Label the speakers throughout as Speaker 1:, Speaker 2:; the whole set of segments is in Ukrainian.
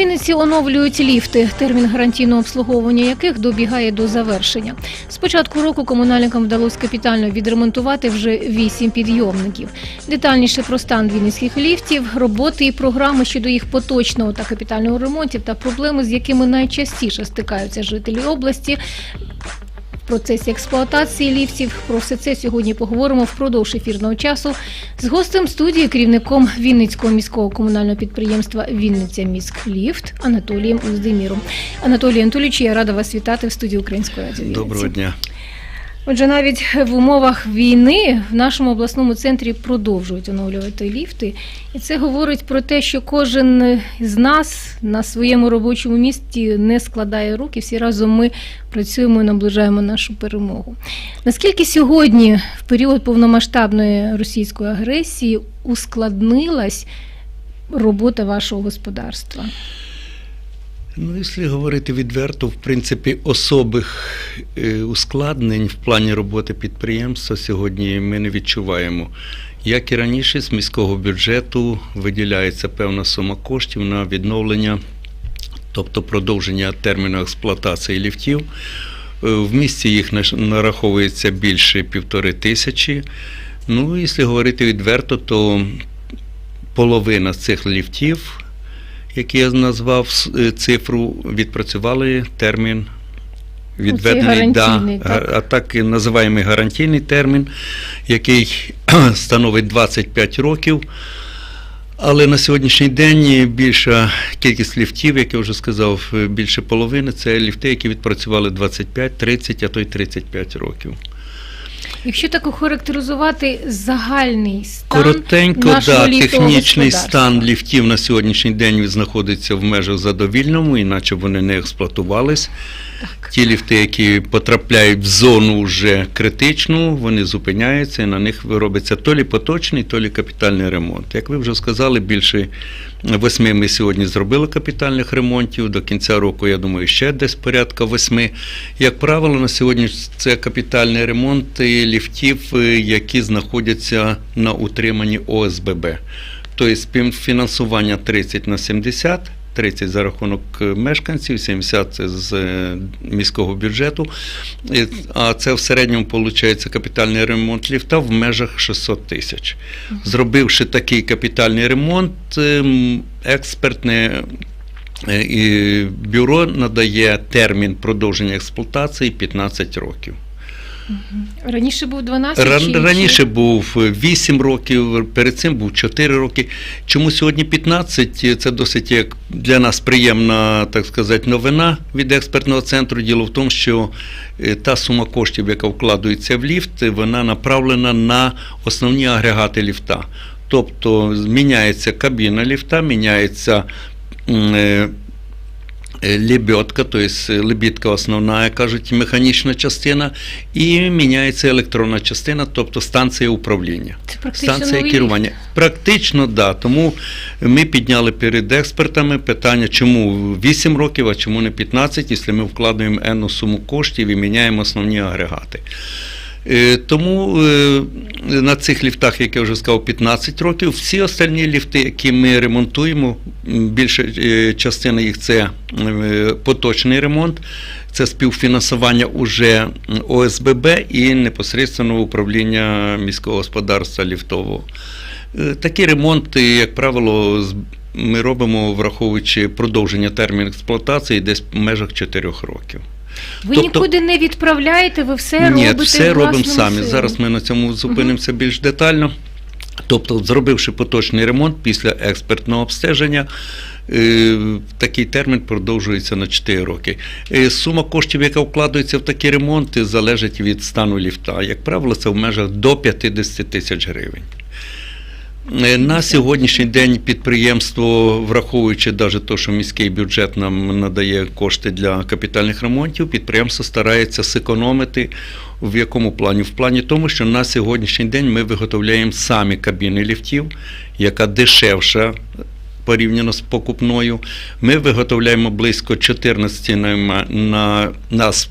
Speaker 1: Вінниці оновлюють ліфти, термін гарантійного обслуговування яких добігає до завершення. З початку року комунальникам вдалося капітально відремонтувати вже вісім підйомників. Детальніше про стан вінницьких ліфтів, роботи і програми щодо їх поточного та капітального ремонтів та проблеми, з якими найчастіше стикаються жителі області. Процесі експлуатації ліфтів про все це сьогодні поговоримо впродовж ефірного часу з гостем студії, керівником Вінницького міського комунального підприємства Вінниця Міськліфт Анатолієм Уздиміром. Анатолій Анатолійович, я рада вас вітати в студії Української радіо.
Speaker 2: Доброго дня.
Speaker 1: Отже, навіть в умовах війни в нашому обласному центрі продовжують оновлювати ліфти, і це говорить про те, що кожен з нас на своєму робочому місці не складає руки. Всі разом ми працюємо і наближаємо нашу перемогу. Наскільки сьогодні, в період повномасштабної російської агресії, ускладнилась робота вашого господарства?
Speaker 2: Ну, якщо говорити відверто, в принципі, особих е, ускладнень в плані роботи підприємства сьогодні ми не відчуваємо. Як і раніше, з міського бюджету виділяється певна сума коштів на відновлення, тобто продовження терміну експлуатації ліфтів. Е, В місті їх нараховується більше півтори тисячі. Ну, якщо говорити відверто, то половина цих ліфтів які я назвав е, цифру, відпрацювали термін відведений, да,
Speaker 1: так?
Speaker 2: а так називаємо гарантійний термін, який становить 25 років. Але на сьогоднішній день більша кількість ліфтів, як я вже сказав, більше половини це ліфти, які відпрацювали 25, 30, а то й 35 років.
Speaker 1: Якщо так охарактеризувати загальний стан
Speaker 2: Коротенько,
Speaker 1: нашого
Speaker 2: да, технічний стан ліфтів на сьогоднішній день знаходиться в межах задовільному, іначе вони не експлуатувались. Ті ліфти, які потрапляють в зону вже критичну, вони зупиняються і на них робиться то лі поточний, то лі капітальний ремонт. Як ви вже сказали, більше восьми ми сьогодні зробили капітальних ремонтів. До кінця року, я думаю, ще десь порядка восьми. Як правило, на сьогодні це капітальний ремонт ліфтів, е, які знаходяться на утриманні ОСББ. Тобто співфінансування 30 на 70, 30 за рахунок е, мешканців, 70 це з е, міського бюджету. А це в середньому виходить капітальний ремонт ліфта в межах 600 тисяч. Зробивши такий капітальний ремонт, ем, експертне е, бюро надає термін продовження експлуатації 15 років.
Speaker 1: Раніше був 12
Speaker 2: Ран-
Speaker 1: чи- чи-
Speaker 2: Раніше був 8 років, перед цим був 4 роки. Чому сьогодні 15? Це досить як для нас приємна, так сказати, новина від експертного центру. Діло в тому, що е, та сума коштів, яка вкладається в ліфт, вона направлена на основні агрегати ліфта. Тобто міняється кабіна ліфта, міняється. Лебедка, то есть е, лебідка основна, кажуть, механічна частина, і міняється електронна частина, тобто станція управління.
Speaker 1: Це
Speaker 2: Станція
Speaker 1: новий
Speaker 2: керування. Практично, так. Да. Тому ми підняли перед експертами питання, чому 8 років, а чому не 15, якщо ми вкладаємо енну суму коштів і міняємо основні агрегати. Е, Тому е, на цих ліфтах, як я вже сказав, 15 років. Всі остальні ліфти, які ми ремонтуємо, більша е, частина їх це поточний ремонт, це співфінансування уже ОСББ і непосередньо управління міського господарства ліфтового. Такі ремонти, як правило, ми робимо, враховуючи продовження терміну експлуатації десь в межах 4 років.
Speaker 1: Ви
Speaker 2: тобто-
Speaker 1: нікуди не відправляєте, ви все
Speaker 2: Ні,
Speaker 1: робите
Speaker 2: все робимо самі.
Speaker 1: силами.
Speaker 2: Зараз ми на цьому зупинимося більш детально. Тобто, зробивши поточний ремонт після експертного обстеження, е, такий термін продовжується на 4 роки. Е, Сума коштів, яка вкладається в такі ремонти, залежить від стану ліфта. Як правило, це в межах до 50 тисяч гривень. Е, На сьогоднішній день підприємство, враховуючи навіть те, що міський бюджет нам надає кошти для капітальних ремонтів, підприємство старається зекономити. В якому плані? В плані тому, що на сьогоднішній день ми виготовляємо самі кабіни ліфтів, яка дешевша порівняно з покупною. Ми виготовляємо близько 14 на, на нас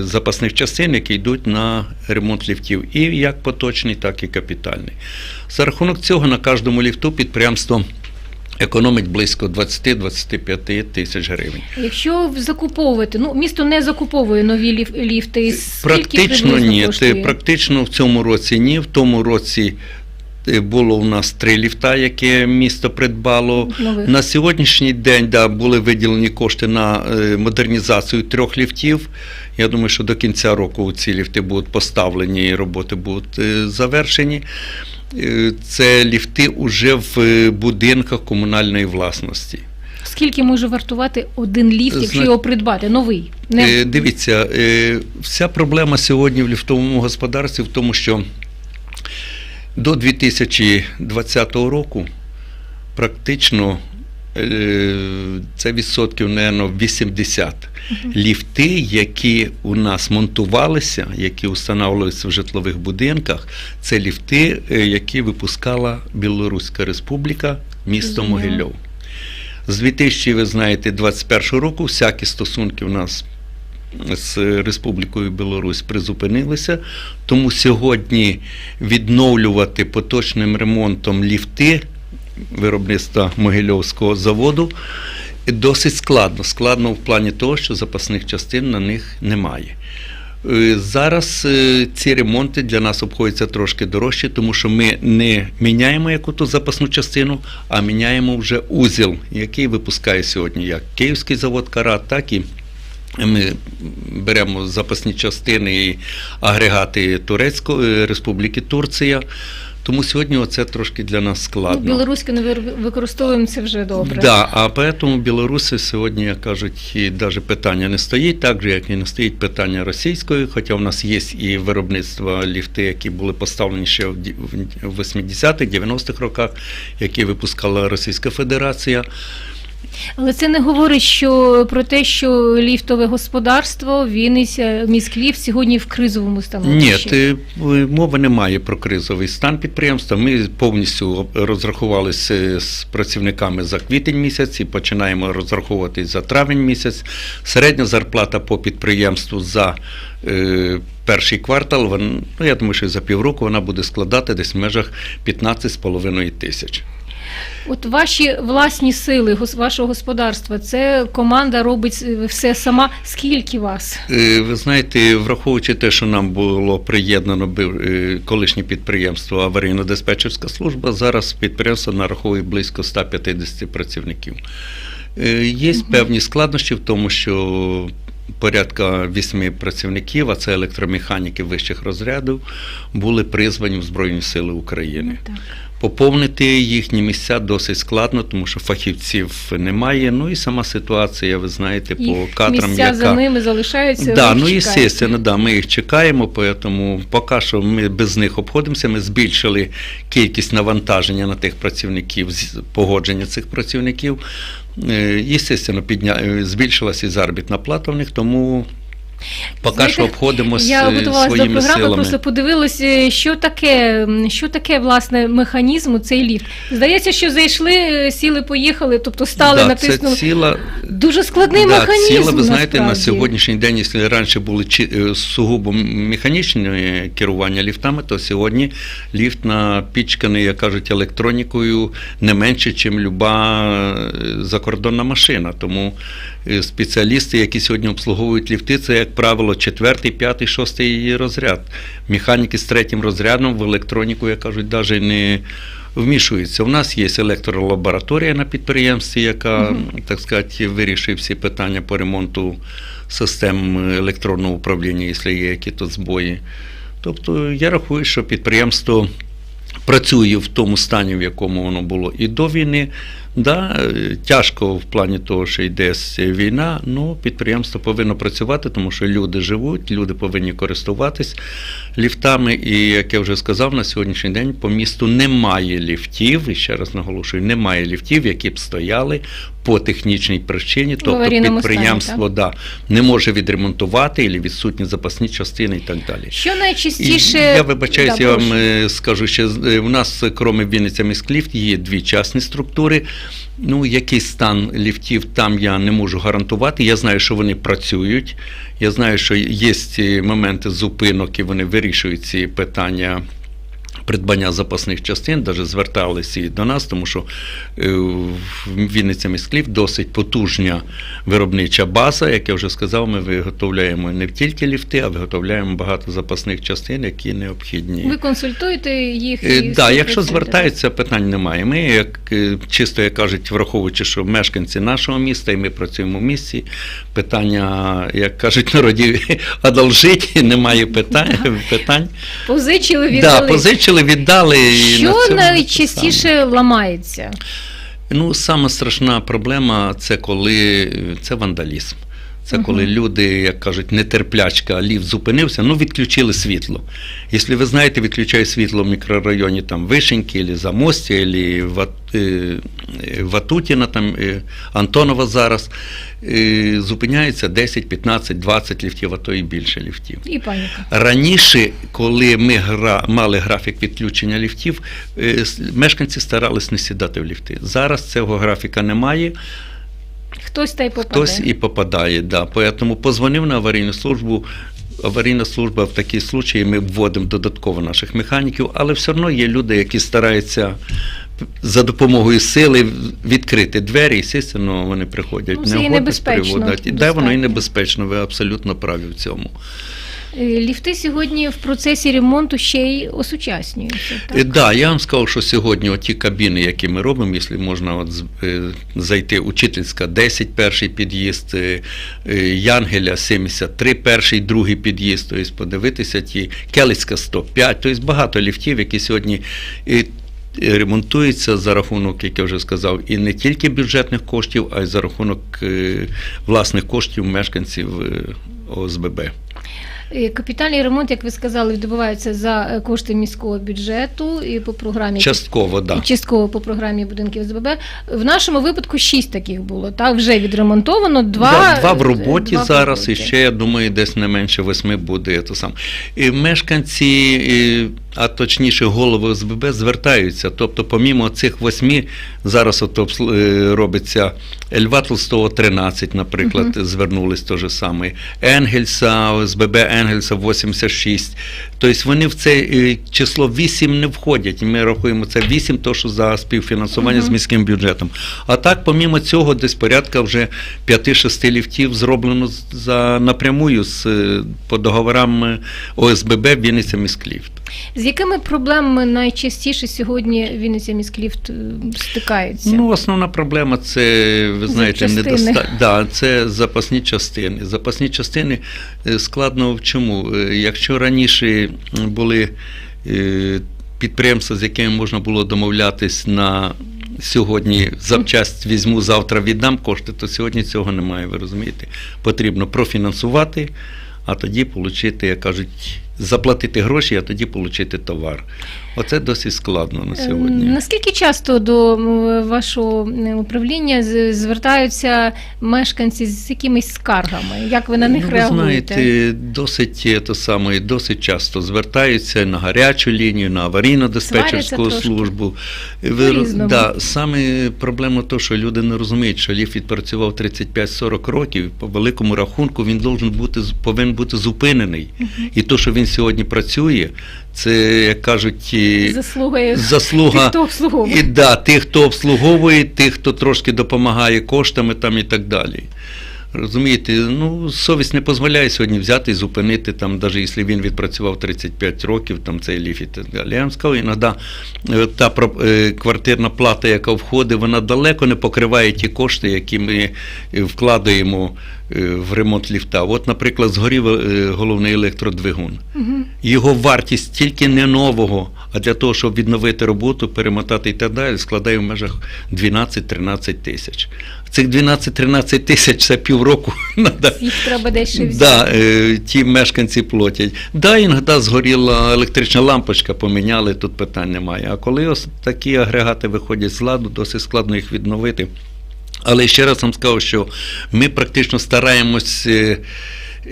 Speaker 2: запасних частин, які йдуть на ремонт ліфтів, і як поточний, так і капітальний. За рахунок цього на кожному ліфту підприємство економить близько 20-25 тисяч гривень.
Speaker 1: Якщо закуповувати, ну місто не закуповує нові ліф- ліфти. Скільки
Speaker 2: Практично ні.
Speaker 1: коштує?
Speaker 2: Ти- Практично в цьому році ні. В тому році е, було у нас три ліфта, які місто придбало.
Speaker 1: Нових.
Speaker 2: На сьогоднішній день да, були виділені кошти на е, модернізацію трьох ліфтів. Я думаю, що до кінця року ці ліфти будуть поставлені і роботи будуть е, завершені. Е, Це ліфти уже в е, будинках комунальної власності.
Speaker 1: Скільки може вартувати один ліфт, якщо
Speaker 2: Зна-
Speaker 1: його придбати? Новий. Не...
Speaker 2: Е, Дивіться, е, вся проблема сьогодні в ліфтовому господарстві в тому, що до 2020 року практично е, це відсотків, напевно, 80. Ліфти, які у нас монтувалися, які встановлювалися в житлових будинках, це ліфти, е, які випускала Білоруська Республіка, місто Могильов. З 2000, ви знаєте, 21 року всякі стосунки у нас з Республікою Білорусь призупинилися. Тому сьогодні відновлювати поточним ремонтом ліфти виробництва Могильовського заводу досить складно. Складно в плані того, що запасних частин на них немає. Е, Зараз е, ці ремонти для нас обходяться трошки дорожче, тому що ми не міняємо яку-то запасну частину, а міняємо вже узіл, який випускає сьогодні як Київський завод Карат, так і ми беремо запасні частини і агрегати Турецької Республіки Турція. Тому сьогодні оце трошки для нас
Speaker 1: Ну,
Speaker 2: складно.
Speaker 1: білоруське не використовуємо це вже добре.
Speaker 2: Да, а поэтому Білорусі сьогодні, як кажуть, і навіть питання не стоїть, так же, як і не стоїть питання російської, хоча в нас є і виробництво ліфти, які були поставлені ще в в 80-х, 90-х роках, які випускала Російська Федерація.
Speaker 1: Але це не говорить що про те, що ліфтове господарство, Вінниця, міськліфт сьогодні в кризовому
Speaker 2: Ні,
Speaker 1: становищі.
Speaker 2: ти- мови немає про кризовий стан підприємства. Ми повністю розрахувалися з працівниками за квітень місяць і починаємо розраховуватись за травень місяць. Середня зарплата по підприємству за е, перший квартал, вон, ну, я думаю, що за півроку вона буде складати десь в межах 15,5 тисяч.
Speaker 1: От ваші власні сили, вашого господарства, це команда робить все сама. Скільки вас?
Speaker 2: Е, Ви знаєте, враховуючи те, що нам було приєднано е, колишнє підприємство аварійно-диспетчерська служба, зараз підприємство нараховує близько 150 працівників. Е, Є певні складнощі в тому, що порядка вісьми працівників, а це електромеханіки вищих розрядів, були призвані в Збройні Сили України.
Speaker 1: Так.
Speaker 2: Поповнити їхні місця досить складно, тому що фахівців немає. Ну і сама ситуація, ви знаєте, по
Speaker 1: Їх
Speaker 2: кадрам,
Speaker 1: місця
Speaker 2: яка
Speaker 1: за ними залишаються.
Speaker 2: Да, ну естественно, да, ми їх чекаємо, тому поки що ми без них обходимося. Ми збільшили кількість навантаження на тих працівників, з- погодження цих працівників. Е, Естественно, підня... е, збільшилася і заробітна плата в них, тому поки
Speaker 1: Знаєте,
Speaker 2: що обходимося
Speaker 1: Я готувалася до програми,
Speaker 2: силами.
Speaker 1: просто подивилася, що таке, що таке власне механізм у цей ліфт. Здається, що зайшли, е, сіли, поїхали, тобто стали,
Speaker 2: да,
Speaker 1: натиснули.
Speaker 2: Це ціла,
Speaker 1: Дуже складний
Speaker 2: да,
Speaker 1: механізм.
Speaker 2: ціла, ви знаєте, на сьогоднішній день, якщо раніше були е, сугубо механічне керування ліфтами, то сьогодні ліфт напічканий, як кажуть, електронікою не менше, ніж люба е, закордонна машина. Тому е, спеціалісти, які сьогодні обслуговують ліфти, це, як правило, четвертий, п'ятий, шостий розряд. Механіки з третім розрядом в електроніку, як кажуть, навіть не вмішуються. У нас є електролабораторія на підприємстві, яка,
Speaker 1: Мгм.
Speaker 2: так сказати, вирішує всі питання по ремонту систем електронного управління, якщо є які-то збої. Тобто я рахую, що підприємство працює в тому стані, в якому воно було і до війни. Да, е, тяжко в плані того, що йде війна, ну підприємство повинно працювати, тому що люди живуть, люди повинні користуватись ліфтами. І як я вже сказав, на сьогоднішній день по місту немає ліфтів, і ще раз наголошую, немає ліфтів, які б стояли по технічній причині, тобто
Speaker 1: аварійному стані,
Speaker 2: підприємство да, не може відремонтувати, або відсутні запасні частини і так далі.
Speaker 1: Що
Speaker 2: І
Speaker 1: найчастіше
Speaker 2: я вибачаюсь,
Speaker 1: Да,
Speaker 2: я вам е, скажу, що з- е, нас, крім Вінниця міськліфт, є дві частні структури. Ну, який стан ліфтів там я не можу гарантувати. Я знаю, що вони працюють. Я знаю, що є ці моменти зупинок і вони вирішують ці питання. Придбання запасних частин, навіть зверталися і до нас, тому що е, в Вінниця Місклів досить потужна виробнича база. Як я вже сказав, ми виготовляємо не тільки ліфти, а виготовляємо багато запасних частин, які необхідні.
Speaker 1: Ви консультуєте їх?
Speaker 2: Так,
Speaker 1: і
Speaker 2: да, якщо звертаються, питань немає. Ми, як е, чисто як кажуть, враховуючи, що мешканці нашого міста, і ми працюємо в місті, питання, як кажуть в народі, одолжить, немає питань. питань.
Speaker 1: Позичили,
Speaker 2: Да,
Speaker 1: віддали.
Speaker 2: віддали. і на
Speaker 1: Що
Speaker 2: цьому це
Speaker 1: найчастіше ламається?
Speaker 2: Ну, сама страшна проблема це коли це вандалізм. Це коли люди, як кажуть, нетерплячка, ліфт зупинився, ну відключили світло. Якщо ви знаєте, відключають світло в мікрорайоні там Вишеньки, або Замостя, або Ват- е, е, Ватутіна, там е, Антонова зараз, зупиняється 10, 15, 20 ліфтів, а то і більше ліфтів.
Speaker 1: І паніка.
Speaker 2: Раніше, коли ми гра, мали графік відключення ліфтів, мешканці старались не сідати в ліфти. Зараз цього графіка немає,
Speaker 1: Хтось та й попаде.
Speaker 2: хтось і попадає. Да. Поэтому позвонив на аварійну службу. Аварійна служба в такі случаї ми вводимо додатково наших механіків, але все одно є люди, які стараються за допомогою сили відкрити двері, і звісно, вони приходять
Speaker 1: Ну, це і
Speaker 2: негодні з
Speaker 1: небезпечно
Speaker 2: приводу. Де воно і небезпечно, ви абсолютно праві в цьому.
Speaker 1: Е, Ліфти сьогодні в процесі ремонту ще й осучаснюються.
Speaker 2: Так,
Speaker 1: Так?
Speaker 2: да, я вам сказав, що сьогодні оті кабіни, які ми робимо, якщо можна от, е, зайти, учительська 10, перший під'їзд, е, е, Янгеля 73, перший, другий під'їзд, тобто подивитися ті, Келицька 105, тобто багато ліфтів, які сьогодні е, е, ремонтуються за рахунок, як я вже сказав, і не тільки бюджетних коштів, а й за рахунок е, власних коштів мешканців е, ОСББ.
Speaker 1: Е, Капітальний ремонт, як ви сказали, відбувається за е, кошти міського бюджету і по програмі
Speaker 2: Частково, Да.
Speaker 1: частково по програмі будинків ОСББ. В нашому випадку шість таких було. Так, вже відремонтовано. Два,
Speaker 2: Два, два в роботі
Speaker 1: два в
Speaker 2: зараз,
Speaker 1: роботі.
Speaker 2: і ще, я думаю, десь не менше восьми буде. Це сам. І мешканці, і, а точніше, голови ОСББ звертаються. Тобто, помімо цих восьми, зараз от е, робиться Льва Толстого 13, наприклад, звернулись теж саме. Енгельса, ОСББ Енгельса 86. Тобто вони в це е, число 8 не входять. Ми рахуємо це 8, то що за співфінансування з міським бюджетом. А так, помімо цього, десь порядка вже 5-6 ліфтів зроблено за напрямую з, е, по договорам е, ОСББ Вінниця міськліфт.
Speaker 1: З якими проблемами найчастіше сьогодні Вінниця міськліфт стикається?
Speaker 2: Ну, основна проблема це, ви знаєте, недостатньо. Да, це запасні частини. Запасні частини складно в чому? Е, Якщо раніше були е, підприємства, з якими можна було домовлятись на сьогодні запчасть візьму, завтра віддам кошти, то сьогодні цього немає, ви розумієте? Потрібно профінансувати, а тоді отримати, як кажуть, заплатити гроші, а тоді отримати товар. Оце досить складно на
Speaker 1: Е,
Speaker 2: сьогодні.
Speaker 1: Наскільки часто до вашого управління звертаються мешканці з якимись скаргами? Як ви на них
Speaker 2: ну, ви
Speaker 1: реагуєте?
Speaker 2: знаєте, досить е, то саме, досить часто звертаються на гарячу лінію, на аварійно-диспетчерську службу. Ви, да, саме проблема то, що люди не розуміють, що ліфт відпрацював 35-40 років. По великому рахунку він бути повинен бути зупинений. І то, що він сьогодні працює, це як кажуть. і- Заслуга
Speaker 1: тих, хто обслуговує.
Speaker 2: і да, тих, хто обслуговує, тих, хто трошки допомагає коштами там і так далі. Розумієте, ну совість не дозволяє сьогодні взяти і зупинити там, навіть якщо він відпрацював 35 років, там цей ліфт і так далі. Я вам сказав, іноді е, та е, квартирна плата, яка входить, вона далеко не покриває ті кошти, які ми е, вкладаємо в ремонт ліфта. От, наприклад, згорів е, головний електродвигун. Його вартість тільки не нового, а для того, щоб відновити роботу, перемотати і так далі, складає в межах 12-13 тисяч. Цих 12-13 тисяч це півроку.
Speaker 1: Їх треба десь ще взяти.
Speaker 2: Да, е, ті мешканці платять. Да, іноді згоріла електрична лампочка, поміняли, тут питань немає. А коли ось такі агрегати виходять з ладу, досить складно їх відновити. Але ще раз вам скажу, що ми практично стараємось е,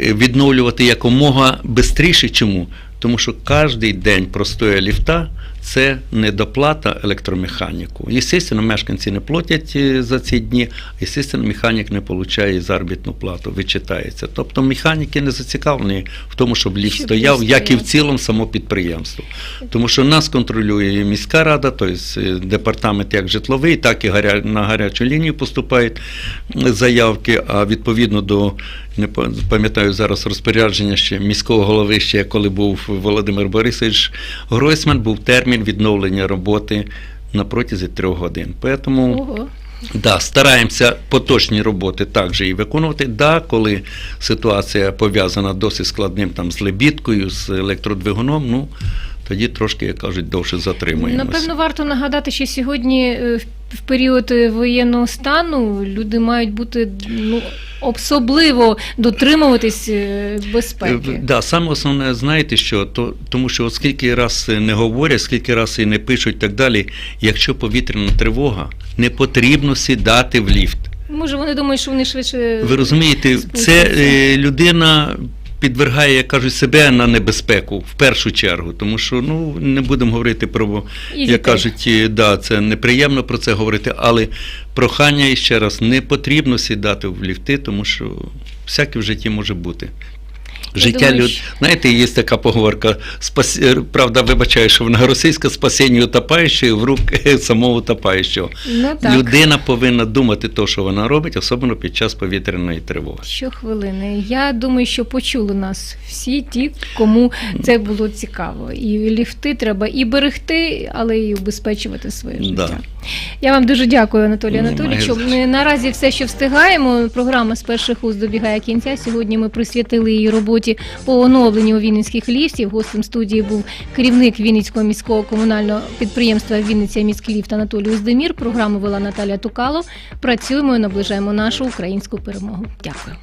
Speaker 2: е, відновлювати якомога швидше. Чому? Тому що кожен день простоя ліфта це недоплата електромеханіку. Естественно, мешканці не платять е, за ці дні, естественно, механік не отримує заробітну плату, вичитається. Тобто механіки не зацікавлені в тому, щоб ліфт
Speaker 1: Щоб
Speaker 2: стояв, як і в цілому само підприємство. Тому що нас контролює міська рада, тобто е, департамент як житловий, так і на гарячу лінію поступають заявки, а відповідно до не пам'ятаю зараз розпорядження ще міського голови, ще коли був Володимир Борисович Гройсман, був термін відновлення роботи на протязі трьох годин. Поэтому
Speaker 1: Ого.
Speaker 2: Да, стараємося поточні роботи також і виконувати. Да, коли ситуація пов'язана досить складним там, з лебідкою, з електродвигуном, ну тоді трошки, як кажуть, довше затримуємося.
Speaker 1: Напевно, варто нагадати, що сьогодні е, в- в період е, воєнного стану люди мають бути ну, особливо дотримуватись е,
Speaker 2: Е,
Speaker 1: безпеки.
Speaker 2: Да, саме основне, знаєте що, то, тому що от скільки раз не говорять, скільки раз і не пишуть і так далі, якщо повітряна тривога, не потрібно сідати в ліфт.
Speaker 1: Може, вони думають, що вони швидше.
Speaker 2: Ви розумієте, це е, людина підвергає, як кажуть, себе на небезпеку в першу чергу, тому що ну не будемо говорити про
Speaker 1: І
Speaker 2: як
Speaker 1: дітей.
Speaker 2: кажуть, е, да, це неприємно про це говорити, але прохання і ще раз не потрібно сідати в ліфти, тому що всяке в житті може бути. Життя люд... Знаєте, є така поговорка, спас... е, правда, вибачаю, що вона російська спасіння утопаючого в руки самого утопаючого.
Speaker 1: Ну так.
Speaker 2: Людина повинна думати те, що вона робить, особливо під час повітряної тривоги.
Speaker 1: Щохвилини. Я думаю, що почули нас всі ті, кому це було цікаво. І ліфти треба і берегти, але і убезпечувати своє
Speaker 2: Да.
Speaker 1: Я вам дуже дякую, Анатолій Анатолійовичу. Ми наразі все, що встигаємо. Програма з перших уст добігає кінця. Сьогодні ми присвятили її роботі по оновленню вінницьких ліфтів. Гостем студії був керівник Вінницького міського комунального підприємства Вінниця міський ліфт Анатолій Уздемір. Програму вела Наталя Тукало. Працюємо і наближаємо нашу українську перемогу. Дякую.